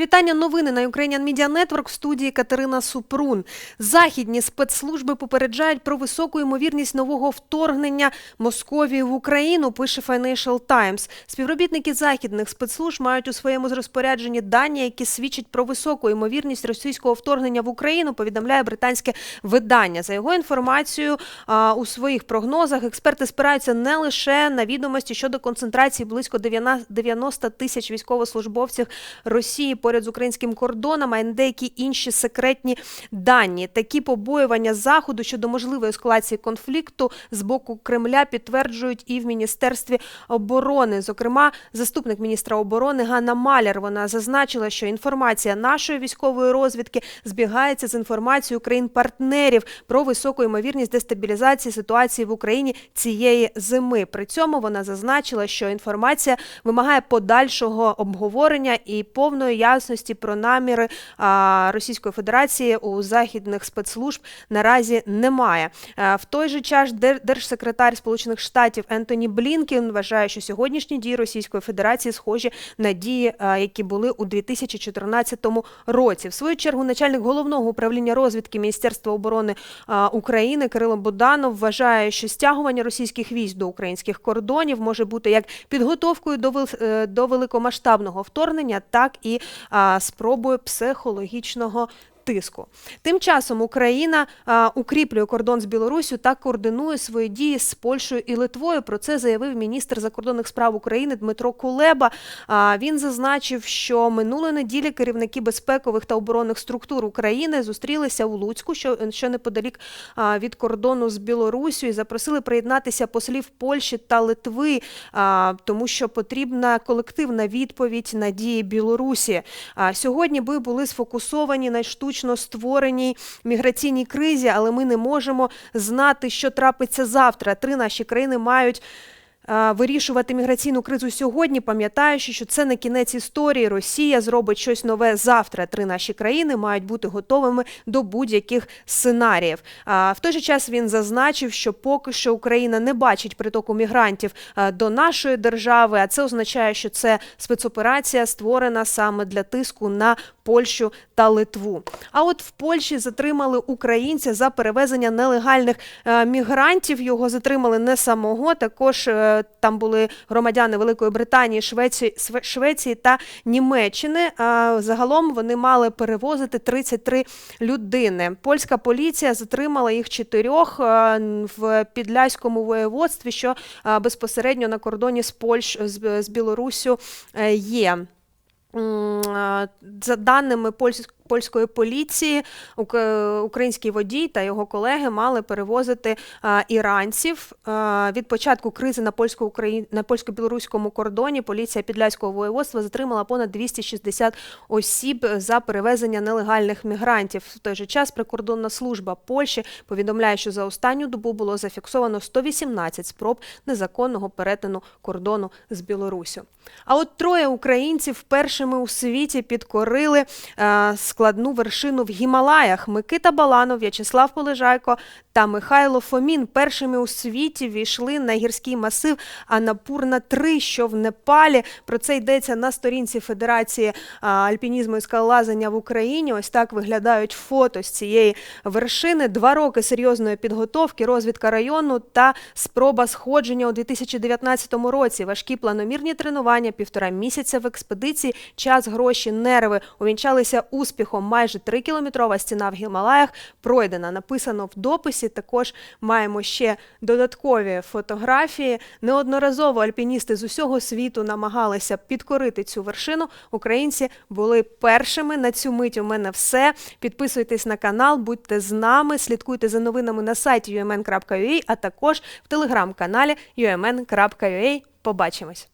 Вітання. Новини на Ukrainian Media Network в студії Катерина Супрун. Західні спецслужби попереджають про високу ймовірність нового вторгнення Московії в Україну. Пише Financial Times. Співробітники західних спецслужб мають у своєму розпорядженні дані, які свідчать про високу ймовірність російського вторгнення в Україну. Повідомляє британське видання. За його інформацією, у своїх прогнозах експерти спираються не лише на відомості щодо концентрації близько 90 тисяч військовослужбовців Росії поряд з українським кордоном, а деякі інші секретні дані. Такі побоювання заходу щодо можливої ескалації конфлікту з боку Кремля підтверджують і в міністерстві оборони. Зокрема, заступник міністра оборони Ганна Маляр вона зазначила, що інформація нашої військової розвідки збігається з інформацією країн-партнерів про високу ймовірність дестабілізації ситуації в Україні цієї зими. При цьому вона зазначила, що інформація вимагає подальшого обговорення і повної ясності про наміри Російської Федерації у західних спецслужб наразі немає. В той же час держсекретар Сполучених Штатів Ентоні Блінкен вважає, що сьогоднішні дії Російської Федерації схожі на дії, які були у 2014 році. В свою чергу, начальник головного управління розвідки Міністерства оборони України Кирило Буданов вважає, що стягування російських військ до українських кордонів може бути як підготовкою до вел- е, до великомасштабного вторгнення, так і спробою психологічного. Тиску тим часом Україна укріплює кордон з Білоруссю та координує свої дії з Польщею і Литвою. Про це заявив міністр закордонних справ України Дмитро Кулеба. А, він зазначив, що минулої неділі керівники безпекових та оборонних структур України зустрілися у Луцьку, що, неподалік від кордону з Білоруссю, і запросили приєднатися послів Польщі та Литви, тому що потрібна колективна відповідь на дії Білорусі. Сьогодні би були сфокусовані на штучно створеній міграційній кризі, але ми не можемо знати, що трапиться завтра. Три наші країни мають. Вирішувати міграційну кризу сьогодні, пам'ятаючи, що це не кінець історії. Росія зробить щось нове завтра. Три наші країни мають бути готовими до будь-яких сценаріїв. В той же час він зазначив, що поки що Україна не бачить притоку мігрантів до нашої держави, а це означає, що це спецоперація створена саме для тиску на Польщу та Литву. А от в Польщі затримали українця за перевезення нелегальних е, мігрантів. Його затримали не самого. Також е, там були громадяни Великої Британії, Швеції, Швеції та Німеччини. Загалом вони мали перевозити 33 людини. Польська поліція затримала їх чотирьох е, в Підляському воєводстві, що е, безпосередньо на кордоні з Польщ з, Білоруссю е, є. За даними польсь- польської поліції, ук- український водій та його колеги мали перевозити іранців. Від початку кризи на польсько на польсько-білоруському кордоні поліція Підляського воєводства затримала понад 260 осіб за перевезення нелегальних мігрантів. В той же час прикордонна служба Польщі повідомляє, що за останню добу було зафіксовано 118 спроб незаконного перетину кордону з Білоруссю. А от троє українців першими у світі підкорили е, складну вершину в Гімалаях. Микита Баланов, В'ячеслав Полежайко та Михайло Фомін першими у світі війшли на гірський масив Анапурна 3 що в Непалі. Про це йдеться на сторінці Федерації альпінізму і скалолазання в Україні. Ось так виглядають фото з цієї вершини. Два роки серйозної підготовки, розвідка району та спроба сходження у 2019 році. Важкі планомірні тренування, півтора місяця в експедиції, час, гроші, нерви увінчалися успіхом. Майже трикілометрова стіна в Гімалаях пройдена. Написано в дописі. Також маємо ще додаткові фотографії. Неодноразово альпіністи з усього світу намагалися підкорити цю вершину. Українці були першими. На цю мить у мене все. Підписуйтесь на канал, будьте з нами, слідкуйте за новинами на сайті umn.ua, а також в телеграм-каналі umn.ua. Побачимось.